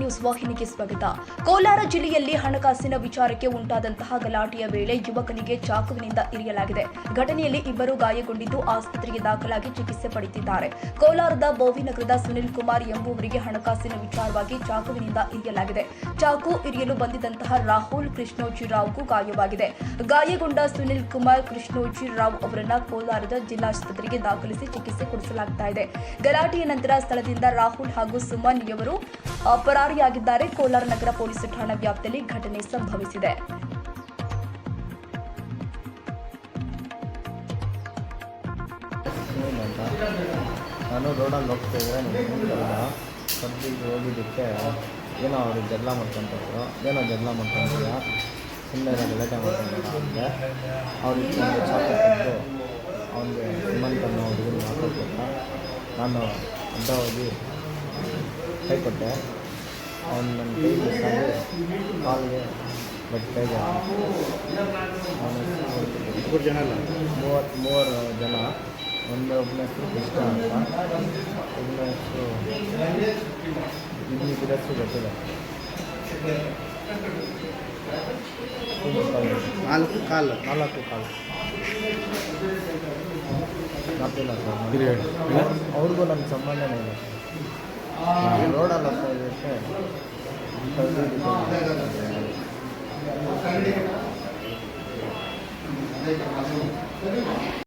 News ವಾಹಿನಿಗೆ ಸ್ವಾಗತ. ಕೋಲಾರ ಜಿಲ್ಲೆಯಲ್ಲಿ ಹಣಕಾಸಿನ ವಿಚಾರಕ್ಕೆ ಉಂಟಾದಂತಹ ಗಲಾಟೆಯ ವೇಳೆ ಯುವಕನಿಗೆ ಚಾಕುವಿನಿಂದ ಇರಿಯಲಾಗಿದೆ. ಘಟನೆಯಲ್ಲಿ ಇಬ್ಬರು ಗಾಯಗೊಂಡಿದ್ದು ಆಸ್ಪತ್ರೆಗೆ ದಾಖಲಾಗಿ ಚಿಕಿತ್ಸೆ ಪಡೆದಿದ್ದಾರೆ. ಕೋಲಾರದ ಬೋವಿನಗರದ ಸುನಿಲ್ ಕುಮಾರ್ ಎಂಬುವರಿಗೆ ಹಣಕಾಸಿನ ವಿಚಾರವಾಗಿ ಚಾಕುವಿನಿಂದ ಇರಿಯಲಾಗಿದೆ. ಚಾಕು ಇರಿಯಲು ಬಂದಿದ್ದಂತಹ ರಾಹುಲ್ ಕೃಷ್ಣೋಜಿ ರಾವ್ಗೂ ಗಾಯವಾಗಿದೆ. ಗಾಯಗೊಂಡ ಸುನಿಲ್ ಕುಮಾರ್ ಕೃಷ್ಣೋಜಿ ರಾವ್ ಅವರನ್ನ ಕೋಲಾರದ ಜಿಲ್ಲಾಸ್ಪತ್ರೆಗೆ ದಾಖಲಿಸಿ ಚಿಕಿತ್ಸೆ ಕೊಡಿಸಲಾಗ್ತಾ ಇದೆ. ಗಲಾಟೆಯ ನಂತರ ಸ್ಥಳದಿಂದ ರಾಹುಲ್ ಹಾಗೂ ಸುಮನ್ ಇವರು ಆ, ಪರಾರಿಯಾಗಿದ್ದಾರೆ ಕೋಲಾರ ನಗರ ಪೊಲೀಸ್ ಠಾಣಾ ವ್ಯಾಪ್ತಿಯಲ್ಲಿ ಘಟನೆ ಸಂಭವಿಸಿದೆ. ನಾನು ರೋಡಲ್ಲಿ ಹೋಗ್ತಾ ಕಬ್ಬಿಗೆ ಹೋಗಿದ್ದಕ್ಕೆ ಏನೋ ಅವರು ಜಗಳ ಮಾಡ್ಕೊತಿದ್ರು. ಏನೋ ಜಗಳ ಮಾಡ್ಕೊಂತೀಯ ಸುಮ್ಮನೆ ಗಲಾಟೆ ಮಾಡ್ಕೊಂಡಿಲ್ಲ ಅಂದರೆ ಅವ್ರಿಗೆ ಒಂದು ಚಾಕು ಕೊಟ್ಟು ಅವನಿಗೆ ಸುಮಂತ್ ಹುಡುಗರು ನಾನು ಅಡ್ಡ ಹೋಗಿ ಕೈ ಕೊಟ್ಟೆ ಅವ್ನು ನನ್ನ ಕೈ ಕಾಲಿಗೆ ಬಟ್ ಕೈಗೆ ಅವನು ಮೂರು ಜನ ಅಲ್ಲ? ಮೂವತ್ತು ಮೂವರು ಜನ. ಒಂದು ಒಬ್ಬನ ಹೆಸರು ಕೃಷ್ಣ ಅಂತ. ಒಬ್ಬನ ಹೆಸರು ಇನ್ನಿಬ್ಬರ ಹೆಸರು ಗೊತ್ತಿಲ್ಲ. ನಾಲ್ಕು ಕಾಲು. ನಾಲ್ಕು ಕಾಲು. ಗೊತ್ತಿಲ್ಲ. ಸರ್ ಅವ್ರಿಗೂ ನನ್ನ ಸಂಬಂಧನೇ ಇಲ್ಲ. ರೋಡಲ್ಲಿ ಹೋಗ್ತಾ